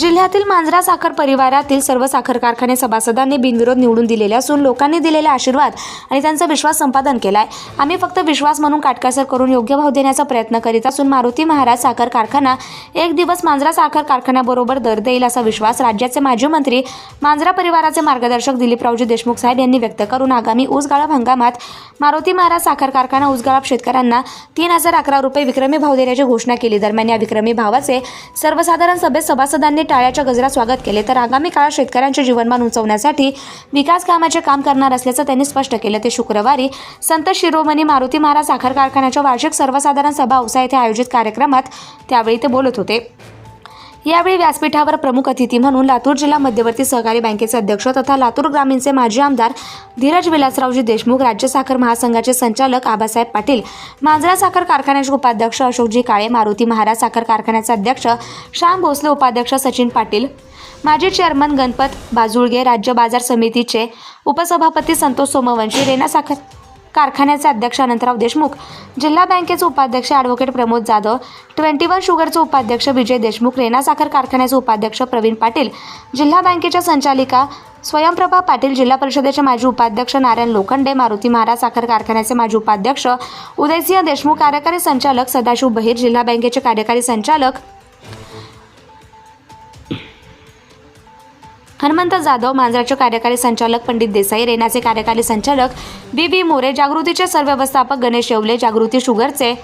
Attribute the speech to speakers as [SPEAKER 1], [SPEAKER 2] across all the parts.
[SPEAKER 1] जिल्ह्यातील मांजरा साखर परिवारातील सर्व साखर कारखाने सभासदांनी बिनविरोध निवडून दिलेले असून लोकांनी दिलेले आशीर्वाद आणि त्यांचा विश्वास संपादन केलाय. आम्ही फक्त विश्वास म्हणून काटकासर करून योग्य भाव देण्याचा प्रयत्न करीत असून मारुती महाराज साखर कारखाना एक दिवस मांजरा साखर कारखान्याबरोबर दर देईल असा विश्वास राज्याचे माजी मंत्री मांजरा परिवाराचे मार्गदर्शक दिलीपरावजी देशमुख साहेब यांनी व्यक्त करून आगामी ऊसगाळप हंगामात मारुती महाराज साखर कारखाना ऊसगाळप शेतकऱ्यांना तीन हजार अकरा रुपये विक्रमी भाव देण्याची घोषणा केली. दरम्यान या विक्रमी भावाचे सर्वसाधारण सभेत सभासदांनी टाळ्याच्या गजरात स्वागत केले. तर आगामी काळात शेतकऱ्यांचे जीवनमान उंचवण्यासाठी विकास कामाचे काम करणार असल्याचं त्यांनी स्पष्ट केलं. ते शुक्रवारी संत शिरोमणी मारुती महाराज साखर कारखान्याच्या वार्षिक सर्वसाधारण सभा औसा येथे आयोजित कार्यक्रमात त्यावेळी ते बोलत होते. यावेळी व्यासपीठावर प्रमुख अतिथी म्हणून लातूर जिल्हा मध्यवर्ती सहकारी बँकेचे अध्यक्ष तथा लातूर ग्रामीणचे माजी आमदार धीरज विलासरावजी देशमुख राज्य साखर महासंघाचे संचालक आबासाहेब पाटील मांजरा साखर कारखान्याचे उपाध्यक्ष अशोकजी काळे मारुती महाराज साखर कारखान्याचे अध्यक्ष श्याम भोसले उपाध्यक्ष सचिन पाटील माजी चेअरमन गणपत बाजुळगे राज्य बाजार समितीचे उपसभापती संतोष सोमवंशी रेना साखर कारखान्याचे अध्यक्ष अनंतराव देशमुख जिल्हा बँकेचे उपाध्यक्ष advocate Pramod Jadhav twenty one शुगरचे उपाध्यक्ष विजय देशमुख रेना साखर कारखान्याचे उपाध्यक्ष प्रवीण पाटील जिल्हा बँकेच्या संचालिका स्वयंप्रभा पाटील जिल्हा परिषदेचे माजी उपाध्यक्ष नारायण लोखंडे मारुती महाराज साखर कारखान्याचे माजी उपाध्यक्ष उदयसिंह देशमुख कार्यकारी संचालक सदाशिव बहिर जिल्हा बँकेचे कार्यकारी संचालक हनुमंत जाधव मांजराचे कार्यकारी संचालक पंडित देसाई रेनाचे कार्यकारी संचालक बी बी मोरे जागृतीचे सरव्यवस्थापक गणेश येवले जागृती शुगरचे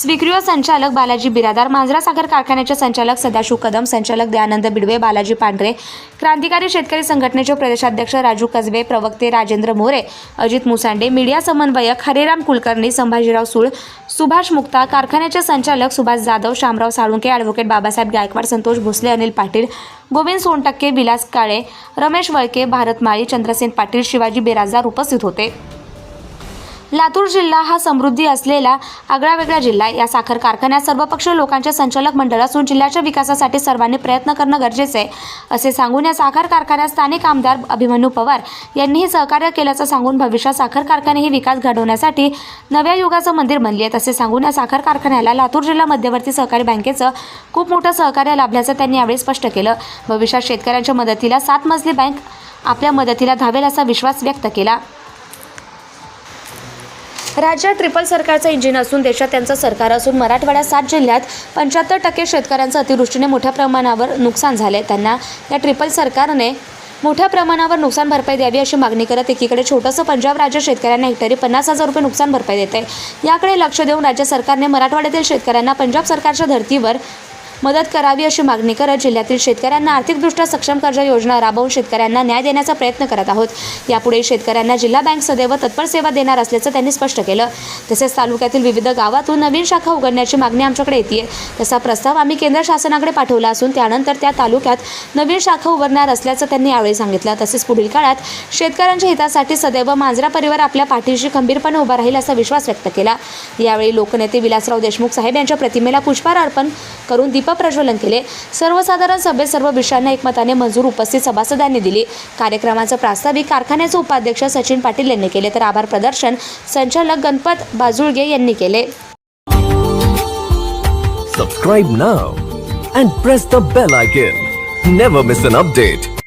[SPEAKER 1] स्वीक्रिय संचालक बालाजी बिरादार मांजरा साखर कारखान्याचे संचालक सदाशिव कदम संचालक दयानंद बिडवे बालाजी पांढरे क्रांतिकारी शेतकरी संघटनेचे प्रदेशाध्यक्ष राजू कसबे प्रवक्ते राजेंद्र मोरे अजित मुसांडे मीडिया समन्वयक हरेराम कुलकर्णी संभाजीराव सुळ सुभाष मुक्ता कारखान्याचे संचालक सुभाष जाधव शामराव साळुंके ॲडव्होकेट बाबासाहेब गायकवाड संतोष भोसले अनिल पाटील गोविंद सोनटक्के विलास काळे रमेश वळके भारत माळी चंद्रसेन पाटील शिवाजी बेराजदार उपस्थित होते. लातूर जिल्हा हा समृद्धी असलेला आगळावेगळा जिल्हा या साखर कारखान्यात सर्वपक्षीय लोकांचे संचालक मंडळ असून जिल्ह्याच्या विकासासाठी सर्वांनी प्रयत्न करणं गरजेचं आहे. असे सांगून या साखर कारखान्यात स्थानिक आमदार अभिमन्यू पवार यांनीही सहकार्य केल्याचं सांगून भविष्यात साखर कारखाने ही विकास घडवण्यासाठी नव्या युगाचं मंदिर बनली आहेत असे सांगून या साखर कारखान्याला लातूर जिल्हा मध्यवर्ती सहकारी बँकेचं खूप मोठं सहकार्य लाभल्याचं त्यांनी यावेळी स्पष्ट केलं. भविष्यात शेतकऱ्यांच्या मदतीला सात मजली बँक आपल्या मदतीला धावेल असा विश्वास व्यक्त केला. राज्यात ट्रिपल सरकारचं इंजिन असून देशात त्यांचं सरकार असून मराठवाड्यात सात जिल्ह्यात पंच्याहत्तर टक्के शेतकऱ्यांचं अतिवृष्टीने मोठ्या प्रमाणावर नुकसान झाले त्यांना या ट्रिपल सरकारने मोठ्या प्रमाणावर नुकसान भरपाई द्यावी अशी मागणी करत एकीकडे छोटंसं पंजाब राज्य शेतकऱ्यांना हेक्टरी पन्नास हजार रुपये नुकसान भरपाई देते याकडे लक्ष देऊन राज्य सरकारने मराठवाड्यातील शेतकऱ्यांना पंजाब सरकारच्या धर्तीवर मदत करावी अशी मागणी करत जिल्ह्यातील शेतकऱ्यांना आर्थिकदृष्ट्या सक्षम कर्ज योजना राबवून शेतकऱ्यांना न्याय देण्याचा प्रयत्न करत आहोत. यापुढे शेतकऱ्यांना जिल्हा बँक सदैव तत्पर सेवा देणार असल्याचं त्यांनी स्पष्ट केलं. तसेच तालुक्यातील विविध गावातून नवीन शाखा उघडण्याची मागणी आमच्याकडे येते तसा प्रस्ताव आम्ही केंद्र शासनाकडे पाठवला असून त्यानंतर त्या तालुक्यात नवीन शाखा उभारणार असल्याचं त्यांनी यावेळी सांगितलं. तसेच पुढील काळात शेतकऱ्यांच्या हितासाठी सदैव मांजरा परिवार आपल्या पाठीशी खंबीरपणे उभा राहील असा विश्वास व्यक्त केला. यावेळी लोकनेते विलासराव देशमुख साहेब यांच्या प्रतिमेला पुष्पहार अर्पण करून दीप प्रज्वलन केले सर्वसाधारण सभेत सर्व विषयांना एकमताने मंजूर उपस्थित सभासदांनी दिली कार्यक्रमाचं प्रास्ताविक कारखान्याचे उपाध्यक्ष सचिन पाटील यांनी केले तर आभार प्रदर्शन संचालक गणपत बाजुळगे यांनी केले
[SPEAKER 2] Subscribe now and press the bell icon. Never miss an update.